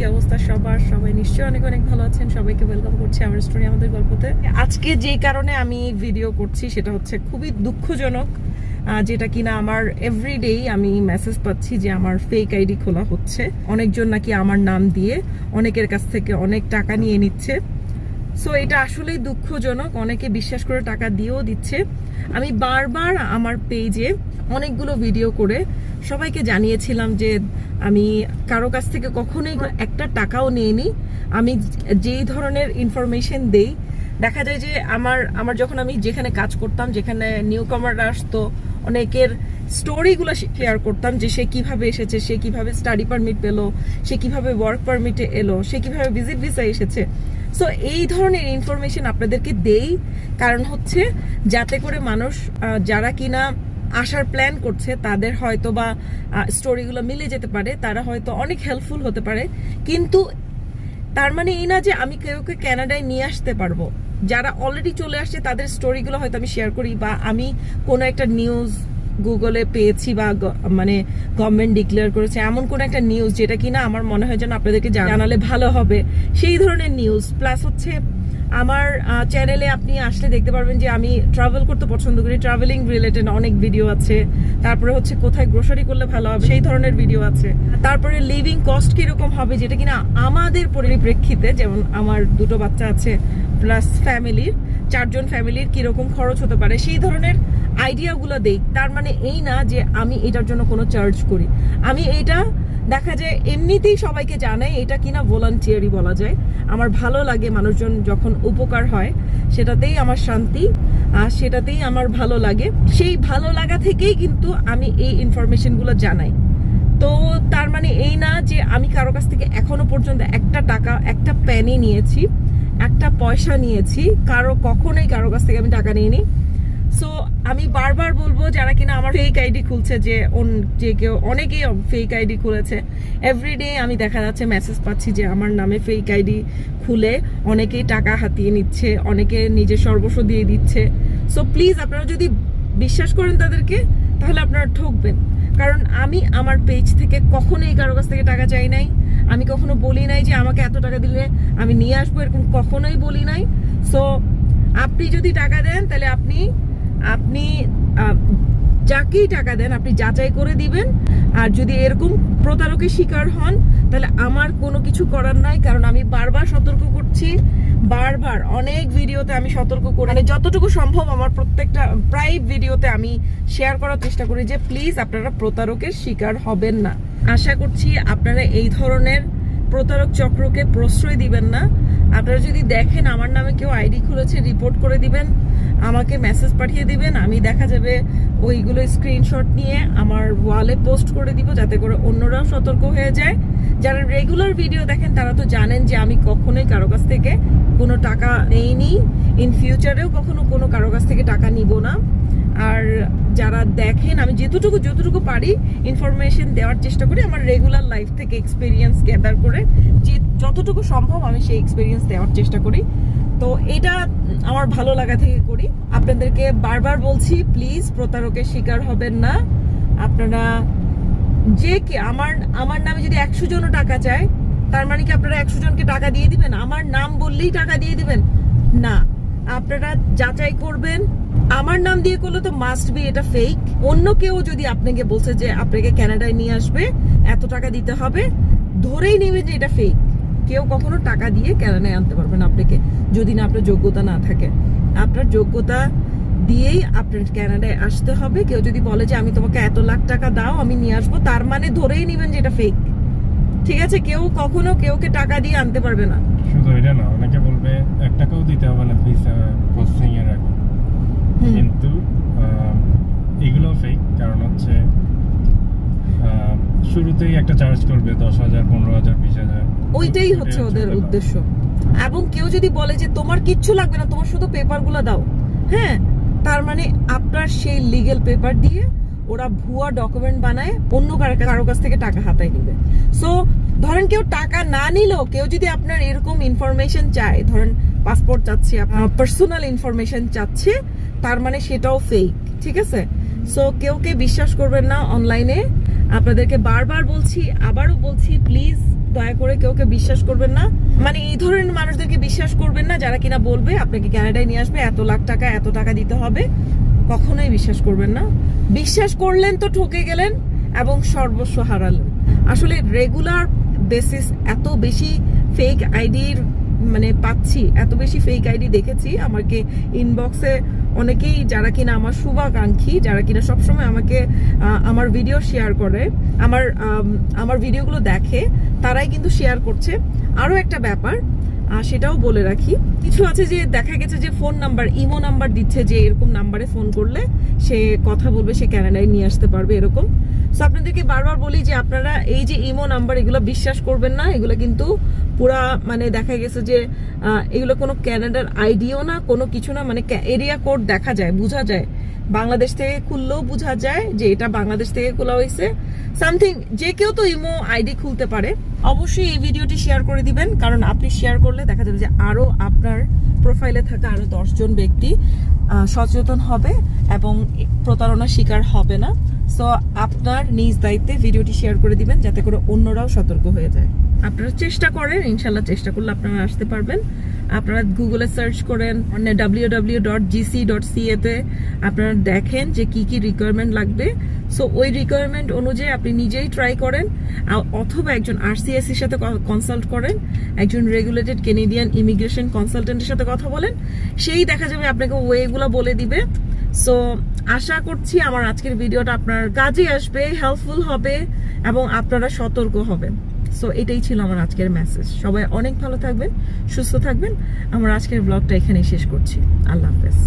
কি অবস্থা সবার? সবাই নিশ্চয়ই অনেক অনেক ভালো আছেন। সবাইকে ওয়েলকাম করছি আমার স্টোরি আমাদের গল্পতে। আজকে যে কারণে আমি ভিডিও করছি সেটা হচ্ছে খুবই দুঃখজনক যেটা কিনা আমার এভরিডেই আমি মেসেজ পাচ্ছি যে আমার ফেক আইডি খোলা হচ্ছে। অনেকজন নাকি আমার নাম দিয়ে অনেকের কাছ থেকে অনেক টাকা নিয়ে নিচ্ছে। সো এটা আসলেই দুঃখজনক। অনেকে বিশ্বাস করে টাকা দিয়েও দিচ্ছে। আমি বারবার আমার পেজে অনেকগুলো ভিডিও করে সবাইকে জানিয়েছিলাম যে আমি কারও কাছ থেকে কখনোই একটা টাকাও নিইনি। আমি যেই ধরনের ইনফরমেশন দেই, দেখা যায় যে আমার আমার যখন আমি যেখানে কাজ করতাম, যেখানে নিউ কামাররা আসতো, অনেকের স্টোরিগুলো শেয়ার করতাম যে সে কীভাবে এসেছে, সে কীভাবে স্টাডি পারমিট পেল, সে কীভাবে ওয়ার্ক পারমিটে এলো, সে কীভাবে ভিজিট ভিসা এসেছে। সো এই ধরনের ইনফরমেশন আপনাদেরকে দেই। কারণ হচ্ছে, যাতে করে মানুষ যারা কিনা আসার প্ল্যান করছে, তাদের হয়তো বা স্টোরিগুলো মিলে যেতে পারে, তারা হয়তো অনেক হেল্পফুল হতে পারে। কিন্তু তার মানে এই না যে আমি কেউকে ক্যানাডায় নিয়ে আসতে পারব। যারা অলরেডি চলে আসছে, তাদের স্টোরিগুলো হয়তো আমি শেয়ার করি বা আমি কোনো একটা নিউজ গুগলে পেয়েছি বা মানে গভর্নমেন্ট ডিক্লেয়ার করেছে, এমন কোন একটা নিউজ যেটা কিনা আমার মনে হয় যেন আপনাদেরকে জানালে ভালো হবে। সেই ধরনের নিউজ প্লাস হচ্ছে আমার চ্যানেলে আপনি আসলে দেখতে পারবেন যে আমি ট্রাভেল করতে পছন্দ করি। ট্রাভেলিং রিলেটেড অনেক ভিডিও আছে। তারপরে হচ্ছে কোথায় গ্রোসারি করলে ভালো হবে, সেই ধরনের ভিডিও আছে। তারপরে লিভিং কস্ট কীরকম হবে, যেটা কিনা আমাদের পরিপ্রেক্ষিতে, যেমন আমার দুটো বাচ্চা আছে প্লাস ফ্যামিলির চারজন ফ্যামিলির কীরকম খরচ হতে পারে, সেই ধরনের আইডিয়াগুলো দেই। তার মানে এই না যে আমি এটার জন্য কোনো চার্জ করি। আমি এটা দেখা যায় এমনিতেই সবাইকে জানাই এটা কিনা ভলান্টিয়ারি বলা যায়। আমার ভালো লাগে মানুষজন যখন উপকার হয়, সেটাতেই আমার শান্তি, আর সেটাতেই আমার ভালো লাগে। সেই ভালো লাগা থেকেই কিন্তু আমি এই ইনফরমেশনগুলো জানাই। তো তার মানে এই না যে আমি কারও কাছ থেকে এখনও পর্যন্ত একটা টাকা, একটা প্যানি নিয়েছি, একটা পয়সা নিয়েছি, কারও কখনোই কারও কাছ থেকে আমি টাকা নিইনি। সো আমি বারবার বলব যারা কিনা আমার ফেক আইডি খুলছে যে যে কেউ অনেকেই ফেক আইডি খুলেছে এভরিডে আমি দেখা যাচ্ছে মেসেজ পাচ্ছি যে আমার নামে ফেক আইডি খুলে অনেকেই টাকা হাতিয়ে নিচ্ছে, অনেকে নিজের সর্বস্ব দিয়ে দিচ্ছে। সো প্লিজ আপনারা যদি বিশ্বাস করেন তাদেরকে, তাহলে আপনারা ঠকবেন। কারণ আমি আমার পেজ থেকে কখনোই কারও কাছ থেকে টাকা চাই নাই। আমি কখনো বলি নাই যে আমাকে এত টাকা দিলে আমি নিয়ে আসব, এরকম কখনোই বলি নাই। সো আপনি যদি টাকা দেন, তাহলে আপনি আপনি যাকেই টাকা দেন, আপনি যাচাই করে দিবেন। আর যদি এরকম প্রতারকের শিকার হন, তাহলে আমার কোনো কিছু করার নাই, কারণ আমি বারবার সতর্ক করছি। বারবার অনেক ভিডিওতে আমি সতর্ক করি। মানে যতটুকু সম্ভব আমার প্রত্যেকটা, প্রায় ভিডিওতে আমি শেয়ার করার চেষ্টা করি যে, প্লিজ, আপনারা প্রতারকের শিকার হবেন না। আশা করছি আপনারা এই ধরনের প্রতারক চক্রকে প্রশ্রয় দিবেন না। আপনারা যদি দেখেন আমার নামে কেউ আইডি খুলেছে, রিপোর্ট করে দিবেন। আমাকে মেসেজ পাঠিয়ে দিবেন, আমি দেখা যাবে ওইগুলো স্ক্রিনশট নিয়ে আমার ওয়ালে পোস্ট করে দিব যাতে করে অন্যরাও সতর্ক হয়ে যায়। যারা রেগুলার ভিডিও দেখেন, তারা তো জানেন যে আমি কখনোই কারও কাছ থেকে কোনো টাকা নেইনি। ইন ফিউচারেও কখনো কোনো কারও কাছ থেকে টাকা নিব না। আর যারা দেখেন, আমি যতটুকু যতটুকু পারি ইনফরমেশন দেওয়ার চেষ্টা করি, আমার রেগুলার লাইফ থেকে এক্সপিরিয়েন্স গ্যাদার করে যে যতটুকু সম্ভব আমি সেই এক্সপিরিয়েন্স দেওয়ার চেষ্টা করি। তো এটা আমার ভালো লাগা থেকে করি। আপনাদেরকে বারবার বলছি প্লিজ প্রতারকের শিকার হবেন না। আপনারা যে কি, আমার আমার নামে যদি একশো জনও টাকা চায়, তার মানে কি আপনারা একশো জনকে টাকা দিয়ে দিবেন? আমার নাম বললেই টাকা দিয়ে দিবেন? না। আপনারা যাচাই করবেন আমার নাম দিয়ে করলে তো মাস্ট বি এটা ফেক অন্য কেউ যদি আপনাকে বলছে যে আপনাকে কানাডায় নিয়ে আসবে, এত টাকা দিতে হবে, ধরেই নেবেন যে এটা ফেক কেউ কখনো টাকা দিয়ে ক্যানাডায় আনতে পারবে না আপনাকে, যদি না আপনার যোগ্যতা না থাকে। আপনার যোগ্যতা দিয়েই আপনার ক্যানাডায় আসতে হবে। কেউ যদি বলে যে আমি তোমাকে এত লাখ টাকা দাও, আমি নিয়ে আসব, তার মানে ধরেই নেবেন যে এটা ফেক ঠিক আছে? কেউ কখনো কেউকে টাকা দিয়ে আনতে পারবে না। শুধু এটা না, অনেকে বলবে, এক টাকাও দিতে হবে না ভিসা প্রসেসিং এর। কিন্তু এগুলো ফেক কারণ হচ্ছে শুরুতেই একটা চার্জ করবে দশ হাজার পনেরো হাজার বিশ হাজার। ওইটাই হচ্ছে ওদের উদ্দেশ্য। এবং কেউ যদি বলে যে তোমার কিচ্ছু লাগবে না তোমার শুধু পেপারগুলো দাও। হ্যাঁ তার মানে আপনার সেই লিগেল পেপার দিয়ে ওরা ভুয়া ডকুমেন্ট বানায় অন্য কারও কারও কাছ থেকে টাকা হাতায় নিবে। সো ধরেন কেউ টাকা না নিলেও কেউ যদি আপনার এরকম ইনফরমেশন চায় ধরেন পাসপোর্ট চাচ্ছে আপনার পার্সোনাল ইনফরমেশন চাচ্ছে তার মানে সেটাও ফেক ঠিক আছে? সো কেউ কে বিশ্বাস করবেন না অনলাইনে আপনাদেরকে বারবার বলছি, আবারও বলছি প্লিজ দয়া করে কেউ কে বিশ্বাস করবেন না। মানে এই ধরনের মানুষদেরকে বিশ্বাস করবেন না, যারা কিনা বলবে, আপনাকে ক্যানাডায় নিয়ে আসবে, এত লাখ টাকা, এত টাকা দিতে হবে। কখনোই বিশ্বাস করবেন না। বিশ্বাস করলেন তো ঠকে গেলেন এবং সর্বস্ব হারালেন। আসলে রেগুলার বেসিস এত বেশি ফেক আইডির মানে পাচ্ছি, এত বেশি ফেক আইডি দেখেছি, আমাকে ইনবক্সে অনেকেই যারা কিনা আমার শুভাকাঙ্ক্ষী, যারা কিনা সবসময় আমাকে আমার ভিডিও শেয়ার করে, আমার আমার ভিডিওগুলো দেখে, তারাই কিন্তু শেয়ার করছে। আরও একটা ব্যাপার সেটাও বলে রাখি। কিছু আছে যে দেখা গেছে যে ফোন নাম্বার, ইমো নাম্বার দিচ্ছে যে এরকম নাম্বারে ফোন করলে সে কথা বলবে, সে ক্যানাডায় নিয়ে আসতে পারবে এরকম। সো আপনাদেরকে বারবার বলি যে আপনারা এই যে ইমো নাম্বার, এগুলো বিশ্বাস করবেন না। এগুলো কিন্তু পুরা মানে দেখা গেছে যে এগুলো কোনো ক্যানাডার আইডিও না, কোনো কিছু না মানে এরিয়া কোড দেখা যায়, বোঝা যায়। বাংলাদেশ থেকে খুললেও বোঝা যায় যে এটা বাংলাদেশ থেকে খোলা হয়েছে। সামথিং, যে কেউ তো ইমো আইডি খুলতে পারে, অবশ্যই এই ভিডিওটি শেয়ার করে দিবেন, কারণ আপনি শেয়ার করলে দেখা যাবে যে আরও আপনার প্রোফাইলে থাকা আরও দশজন ব্যক্তি সচেতন হবে এবং প্রতারণার শিকার হবে না। সো আপনার নিজ দায়িত্বে ভিডিওটি শেয়ার করে দিবেন, যাতে করে অন্যরাও সতর্ক হয়ে যায়। আপনারা চেষ্টা করেন, ইনশাল্লাহ চেষ্টা করলে আপনারা আসতে পারবেন। আপনারা গুগলে সার্চ করেন W W dot GC dot সিএতে আপনারা দেখেন যে কি কি রিকোয়ারমেন্ট লাগবে। সো ওই রিকোয়ারমেন্ট অনুযায়ী আপনি নিজেই ট্রাই করেন অথবা একজন আরসিএসির সাথে কনসাল্ট করেন, একজন রেগুলেটেড কেনেডিয়ান ইমিগ্রেশন কনসালটেন্টের সাথে কথা বলেন, সেই দেখা যাবে আপনাকে ওয়েগুলো বলে দিবে। সো আশা করছি আমার আজকের ভিডিওটা আপনার কাজে আসবে হেল্পফুল হবে, এবং আপনারা সতর্ক হবেন। সো এটাই ছিল আমার আজকের মেসেজ সবাই অনেক ভালো থাকবেন, সুস্থ থাকবেন। আমার আজকের ব্লগটা এখানেই শেষ করছি। আল্লাহ হাফেজ।